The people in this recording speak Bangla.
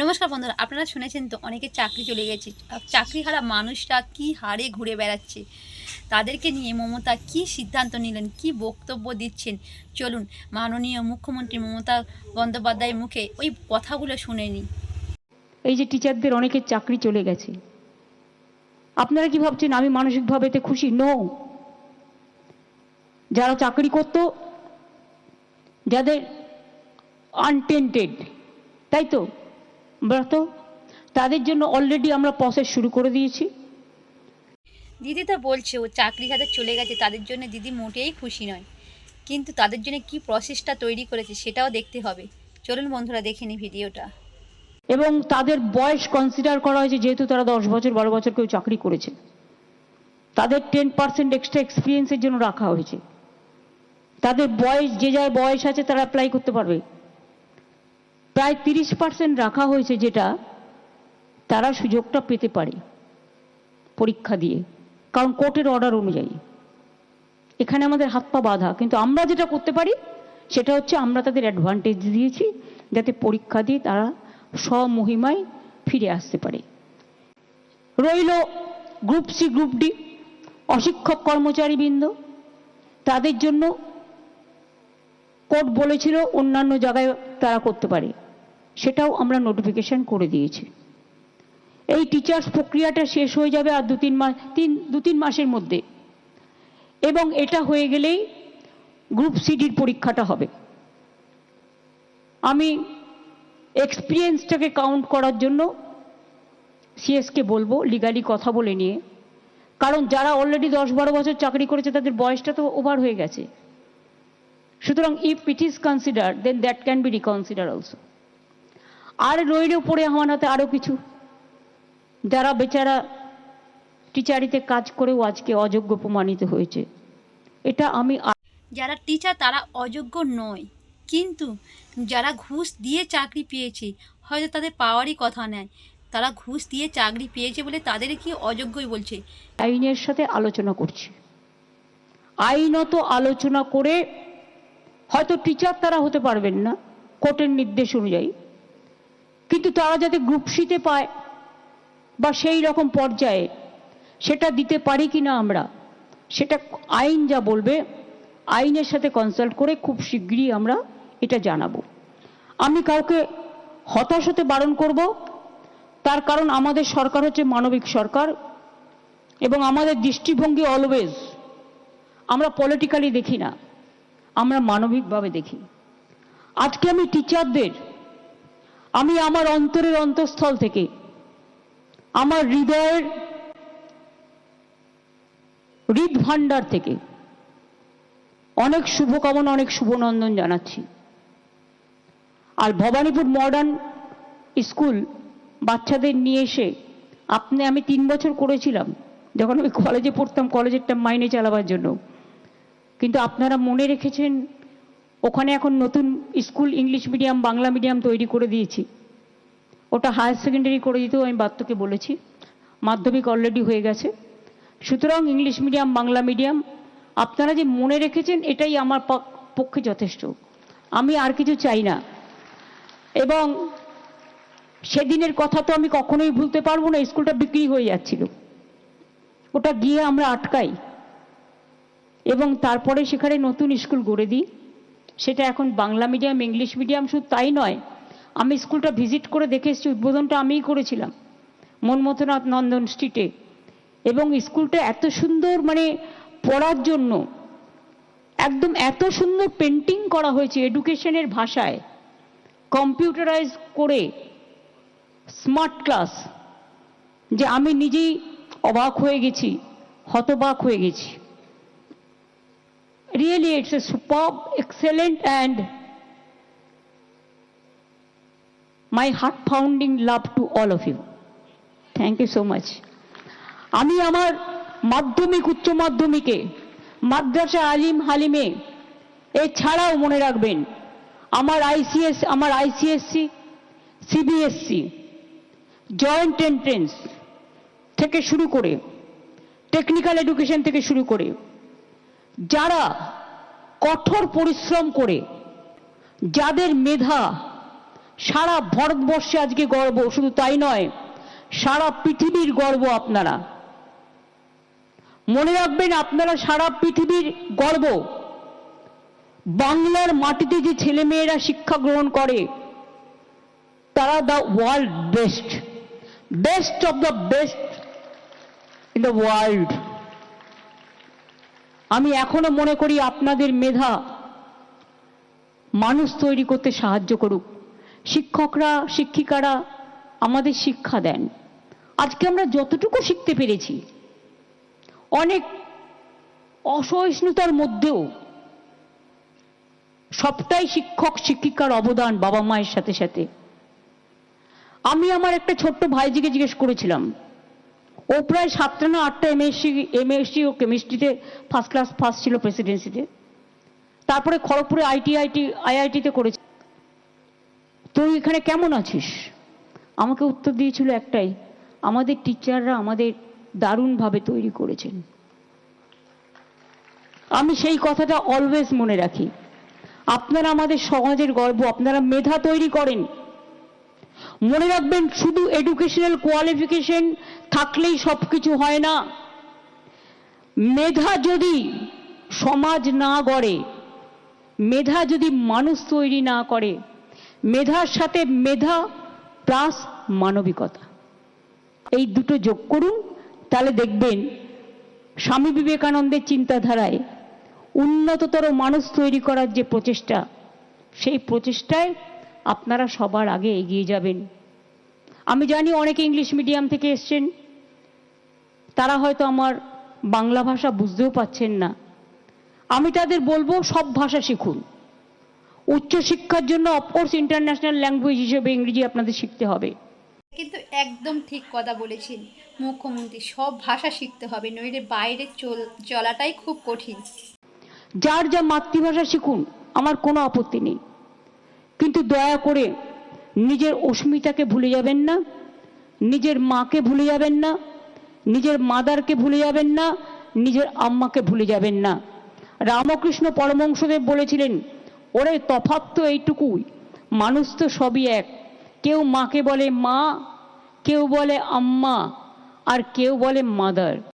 নমস্কার বন্ধুরা, আপনারা শুনেছেন তো অনেকে চাকরি চলে গেছে। চাকরি হারা মানুষরা কি হারে ঘুরে বেড়াচ্ছে? তাদেরকে নিয়ে মমতা কি সিদ্ধান্ত নিলেন? কি বক্তব্য দিচ্ছেন? চলুন, মাননীয় মুখ্যমন্ত্রী মমতা বন্দ্যোপাধ্যায়ের মুখে ওই কথাগুলো শুনে নিই। এই যে টিচারদের অনেকের চাকরি চলে গেছে। আপনারা কি ভাবছেন, আমি মানসিকভাবে এতে খুশি? নো যারা চাকরি করত, যাদের আনটেন্টেড তাই তো? ব্রত তাদের জন্য অলরেডি আমরা প্রসেস শুরু করে দিয়েছি। দিদি তো বলছে ও চাকরি হাতে চলে গেছে তাদের জন্য দিদি মোটেই খুশি নয়। কিন্তু তাদের জন্য কি প্রসেসটা তৈরি করেছে সেটাও দেখতে হবে। চলুন বন্ধুরা দেখে নিই ভিডিওটা। এবং তাদের বয়স কনসিডার করা হয়েছে যেহেতু তারা দশ বছর বারো বছর কেউ চাকরি করেছে। তাদের টেন পার্সেন্ট এক্সট্রা এক্সপিরিয়েন্সের জন্য রাখা হয়েছে। তাদের বয়স যে যার বয়স আছে তারা অ্যাপ্লাই করতে পারবে। প্রায় তিরিশ পার্সেন্ট রাখা হয়েছে যেটা তারা সুযোগটা পেতে পারে পরীক্ষা দিয়ে। কারণ কোর্টের অর্ডার অনুযায়ী। এখানে আমাদের হাত পা বাঁধা। কিন্তু আমরা যেটা করতে পারি, সেটা হচ্ছে আমরা তাদের অ্যাডভান্টেজ দিয়েছি যাতে পরীক্ষা দিয়ে তারা স্বমহিমায় ফিরে আসতে পারে। রইল গ্রুপ সি গ্রুপ ডি অশিক্ষক কর্মচারীবৃন্দ। তাদের জন্য কোর্ট বলেছিল অন্যান্য জায়গায় তারা করতে পারে। সেটাও আমরা নোটিফিকেশন করে দিয়েছি। এই টিচার্স প্রক্রিয়াটা শেষ হয়ে যাবে আর দু তিন মাস, তিন দু তিন মাসের মধ্যে। এবং এটা হয়ে গেলেই গ্রুপ সিডির পরীক্ষাটা হবে। আমি এক্সপিরিয়েন্সটাকে কাউন্ট করার জন্য সিএসকে বলব লিগালি কথা বলে নিয়ে। কারণ যারা অলরেডি দশ, বারো বছর চাকরি করেছে, তাদের বয়সটা তো ওভার হয়ে গেছে। সুতরাং if it is consider then that can be reconsider also আর রইল পড়ে আমার হাতে আরও কিছু। যারা বেচারা টিচারিতে কাজ করেও আজকে অযোগ্য প্রমাণিত হয়েছে। এটা আমি যারা টিচার তারা অযোগ্য নয়। কিন্তু যারা ঘুষ দিয়ে চাকরি পেয়েছে হয়তো তাদের পাওয়ারই কথা নেয় তারা ঘুষ দিয়ে চাকরি পেয়েছে বলে তাদের কি অযোগ্যই বলছে? আইনের সাথে আলোচনা করছি। আইনত আলোচনা করে হয়তো টিচার তারা হতে পারবেন না কোর্টের নির্দেশ অনুযায়ী। কিন্তু তারা যাতে গ্রুপ সিতে পায় বা সেই রকম পর্যায়ে সেটা দিতে পারি কি না আমরা, সেটা আইন যা বলবে, আইনের সাথে কনসাল্ট করে খুব শীঘ্রই আমরা এটা জানাব। আমি কাউকে হতাশ হতে বারণ করব, তার কারণ আমাদের সরকার হচ্ছে মানবিক সরকার এবং আমাদের দৃষ্টিভঙ্গি অলওয়েজ আমরা পলিটিক্যালি দেখি না, আমরা মানবিকভাবে দেখি। আজকে আমি টিচারদের আমি আমার অন্তরের অন্তঃস্থল থেকে, আমার হৃদয়ের হৃদ ভাণ্ডার থেকে অনেক শুভকামনা, অনেক শুভনন্দন জানাচ্ছি। আর ভবানীপুর মডার্ন স্কুল বাচ্চাদের নিয়ে এসে আপনি, আমি তিন বছর করেছিলাম, যখন আমি কলেজে পড়তাম কলেজেরটা মাইনে চালাবার জন্য। কিন্তু আপনারা মনে রেখেছেন ওখানে এখন নতুন school English medium, Bangla medium তৈরি করে দিয়েছি। ওটা হায়ার সেকেন্ডারি করে দিতেও আমি বাত্যকে বলেছি। মাধ্যমিক অলরেডি হয়ে গেছে। সুতরাং ইংলিশ মিডিয়াম, বাংলা মিডিয়াম, আপনারা যে মনে রেখেছেন, এটাই আমার পক্ষে যথেষ্ট। আমি আর কিছু চাই না। এবং সেদিনের কথা তো আমি কখনোই ভুলতে পারব না, স্কুলটা বিক্রি হয়ে যাচ্ছিল। ওটা গিয়ে আমরা আটকাই। এবং তারপরে সেখানে নতুন স্কুল গড়ে দিই। সেটা এখন বাংলা মিডিয়াম ইংলিশ মিডিয়াম শুধু তাই নয়, আমি স্কুলটা ভিজিট করে দেখে এসেছি, উদ্বোধনটা আমিই করেছিলাম, মনমথনাথ নন্দন স্ট্রিটে এবং স্কুলটা এত সুন্দর মানে পড়ার জন্য, একদম এত সুন্দর পেন্টিং করা হয়েছে এডুকেশনের ভাষায় কম্পিউটারাইজ করে স্মার্ট ক্লাস যে আমি নিজেই অবাক হয়ে গেছি, হতবাক হয়ে গেছি। Really it's a super excellent and my heart founding love to all of you thank you so much আমি আমার মাধ্যমিক, উচ্চ মাধ্যমিকে মাদ্রাসা আলিম হালিমে এছাড়াও মনে রাখবেন, আমার আইসিএস আমার আইসিএসসি সিবিএসসি জয়েন্ট এন্ট্রেন্স থেকে শুরু করে টেকনিক্যাল এডুকেশন থেকে শুরু করে যারা কঠোর পরিশ্রম করে, যাদের মেধা, সারা ভারতবর্ষে আজকে গর্ব, শুধু তাই নয়, সারা পৃথিবীর গর্ব আপনারা। মনে রাখবেন, আপনারা সারা পৃথিবীর গর্ব। বাংলার মাটিতে যে ছেলেমেয়েরা শিক্ষা গ্রহণ করে, তারা the world best. Best of the best in the world. আমি এখনও মনে করি আপনাদের মেধা মানুষ তৈরি করতে সাহায্য করুক। শিক্ষকরা, শিক্ষিকারা আমাদের শিক্ষা দেন। আজকে আমরা যতটুকু শিখতে পেরেছি, অনেক অসহিষ্ণুতার মধ্যেও সবটাই শিক্ষক, শিক্ষিকার অবদান বাবা মায়ের সাথে সাথে। আমি আমার একটা ছোট্ট ভাইজিকে জিজ্ঞেস করেছিলাম ও প্রায় সাতটা না আটটা এমএসসি এমএসসি ও কেমিস্ট্রিতে ফার্স্ট ক্লাস ফার্স্ট ছিল প্রেসিডেন্সিতে তারপরে খড়গপুরে আইটি আইটি আইআইটিতে করেছে। তুই এখানে কেমন আছিস? আমাকে উত্তর দিয়েছিল একটাই, আমাদের টিচাররা আমাদের দারুণভাবে তৈরি করেছেন। আমি সেই কথাটা অলওয়েজ মনে রাখি। আপনারা আমাদের সমাজের গর্ব, আপনারা মেধা তৈরি করেন। মনে রাখবেন, শুধু এডুকেশনাল কোয়ালিফিকেশন থাকলেই সব কিছু হয় না। মেধা যদি সমাজ না গড়ে, মেধা যদি মানুষ তৈরি না করে, মেধার সাথে মেধা প্লাস মানবিকতা। এই দুটো যোগ করুন, তাহলে দেখবেন স্বামী বিবেকানন্দের চিন্তাধারায় উন্নততর মানুষ তৈরি করার যে প্রচেষ্টা, সেই প্রচেষ্টায় আপনারা সবার আগে এগিয়ে যাবেন। আমি জানি অনেকে ইংলিশ মিডিয়াম থেকে এসছেন। তারা হয়তো আমার বাংলা ভাষা বুঝতেও পাচ্ছেন না। আমি তাদের বলব সব ভাষা শিখুন। উচ্চশিক্ষার জন্য অফকোর্স ইন্টারন্যাশনাল ল্যাঙ্গুয়েজ হিসেবে ইংরেজি আপনাদের শিখতে হবে। কিন্তু একদম ঠিক কথা বলেছেন। মুখ্যমন্ত্রী সব ভাষা শিখতে হবে নইলে বাইরে চল চলাটাই খুব কঠিন। যার যা মাতৃভাষা শিখুন আমার কোনো আপত্তি নেই। কিন্তু দয়া করে নিজের অস্মিতাকে ভুলে যাবেন না, নিজের মাকে ভুলে যাবেন না, নিজের মাদারকে ভুলে যাবেন না, নিজের আম্মাকে ভুলে যাবেন না। রামকৃষ্ণ পরমংশদেব বলেছিলেন, ওরে তফাত তো এইটুকুই, মানুষ তো সবই এক। কেউ মাকে বলে মা, কেউ বলে আম্মা, আর কেউ বলে মাদার।